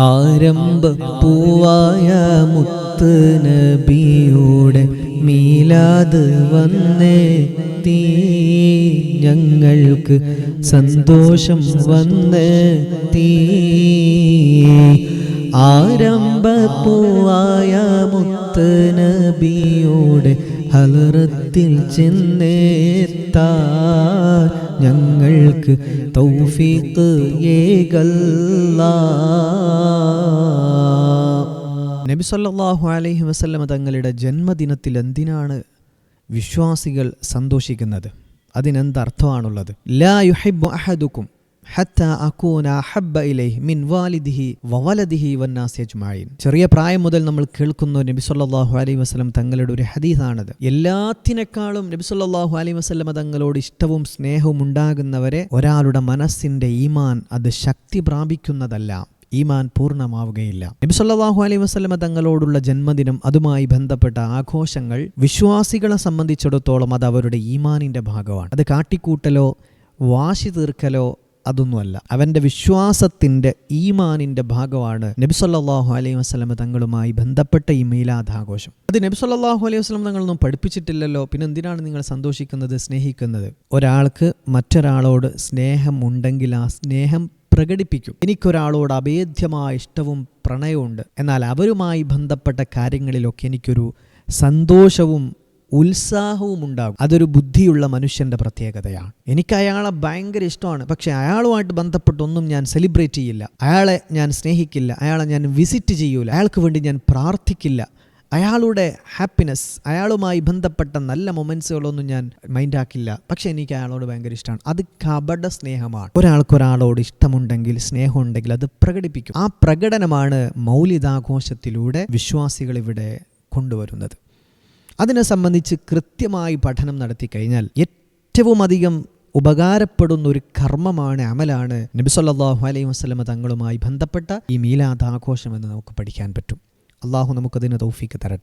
ആരംഭ പൂവായ മുത്ത് നബിയുടെ മീലാത് വന്നേ തീ. ഞങ്ങൾക്ക് സന്തോഷം വന്ന് തീ. ആരംഭ പൂവായ മുത്ത് നബിയുടെ ഹലറത്തിൽ ചെന്നേത്താ ഞങ്ങൾക്ക് തൗഫീഖ് ഏകല്ല. നബി സല്ലല്ലാഹു അലൈഹി വസല്ലമ തങ്ങളുടെ ജന്മദിനത്തിൽ എന്തിനാണ് വിശ്വാസികൾ സന്തോഷിക്കുന്നത്? അതിനെന്തർത്ഥമാണുള്ളത് ലാ യുഹിബ്ബു അഹദുക്കും ഹത്ത അക്കൂന ഹബ്ബ ഇലൈഹി മിൻ വാലിദിഹി വവലദിഹി വന്നാസ് ചെറിയ പ്രായം മുതൽ നമ്മൾ കേൾക്കുന്ന നബി അലൈഹി വസല്ലം തങ്ങളുടെ ഒരു ഹദീസാണത്. എല്ലാത്തിനേക്കാളും നബി അലൈഹി വസല്ലമ തങ്ങളോട് ഇഷ്ടവും സ്നേഹവും ഉണ്ടാകുന്നവരെ ഒരാളുടെ മനസ്സിന്റെ ഈമാൻ അത് ശക്തി പ്രാപിക്കുന്നതല്ല. ഈമാൻ പൂർണമാവുകയില്ല. നബി സല്ലല്ലാഹു അലൈഹി വസ്ലമ തങ്ങളോടുള്ള ജന്മദിനം അതുമായി ബന്ധപ്പെട്ട ആഘോഷങ്ങൾ വിശ്വാസികളെ സംബന്ധിച്ചിടത്തോളം അത് അവരുടെ ഈമാനിന്റെ ഭാഗമാണ്. അത് കാട്ടിക്കൂട്ടലോ വാശി തീർക്കലോ അതൊന്നുമല്ല. അവന്റെ വിശ്വാസത്തിന്റെ ഈമാനിന്റെ ഭാഗമാണ് നബി സല്ലല്ലാഹു അലൈഹി വസല്ലമ തങ്ങളുമായി ബന്ധപ്പെട്ട ഈ മീലാദാഘോഷം. അത് നബി സല്ലല്ലാഹു അലൈഹി വസ്ലം തങ്ങളൊന്നും പഠിപ്പിച്ചിട്ടില്ലല്ലോ. പിന്നെ എന്തിനാണ് നിങ്ങൾ സന്തോഷിക്കുന്നത് സ്നേഹിക്കുന്നത്? ഒരാൾക്ക് മറ്റൊരാളോട് സ്നേഹം ഉണ്ടെങ്കിൽ ആ സ്നേഹം പ്രകടിപ്പിക്കും. എനിക്കൊരാളോട് അഭേദ്യമായ ഇഷ്ടവും പ്രണയമുണ്ട് എന്നാൽ അവരുമായി ബന്ധപ്പെട്ട കാര്യങ്ങളിലൊക്കെ എനിക്കൊരു സന്തോഷവും ഉത്സാഹവും ഉണ്ടാകും അതൊരു ബുദ്ധിയുള്ള മനുഷ്യന്റെ പ്രത്യേകതയാണ്. എനിക്ക് അയാളെ ഭയങ്കര ഇഷ്ടമാണ്. പക്ഷേ അയാളുമായിട്ട് ബന്ധപ്പെട്ടൊന്നും ഞാൻ സെലിബ്രേറ്റ് ചെയ്യില്ല. അയാളെ ഞാൻ സ്നേഹിക്കില്ല. അയാളെ ഞാൻ വിസിറ്റ് ചെയ്യൂല. അയാൾക്ക് വേണ്ടി ഞാൻ പ്രാർത്ഥിക്കില്ല. അയാളുടെ ഹാപ്പിനെസ് അയാളുമായി ബന്ധപ്പെട്ട നല്ല മൊമെൻസുകളൊന്നും ഞാൻ മൈൻഡാക്കില്ല പക്ഷേ എനിക്ക് അയാളോട് ഭയങ്കര ഇഷ്ടമാണ്. അത് കപട സ്നേഹമാണ്. ഒരാൾക്ക് ഒരാളോട് ഇഷ്ടമുണ്ടെങ്കിൽ സ്നേഹമുണ്ടെങ്കിൽ അത് പ്രകടിപ്പിക്കും. ആ പ്രകടനമാണ് മൗലികാഘോഷത്തിലൂടെ വിശ്വാസികൾ ഇവിടെ കൊണ്ടുവരുന്നത്. അതിനെ സംബന്ധിച്ച് കൃത്യമായി പഠനം നടത്തി കഴിഞ്ഞാൽ ഏറ്റവും അധികം ഉപകാരപ്പെടുന്ന ഒരു കർമ്മമാണ് അമലാണ് നബി സല്ലല്ലാഹു അലൈഹി വസ്ലമ തങ്ങളുമായി ബന്ധപ്പെട്ട ഈ മീലാദാഘോഷം എന്ന് നമുക്ക് പഠിക്കാൻ പറ്റും. അള്ളാഹു നമുക്കതിന് തൗഫീക്ക് തരട്ടെ.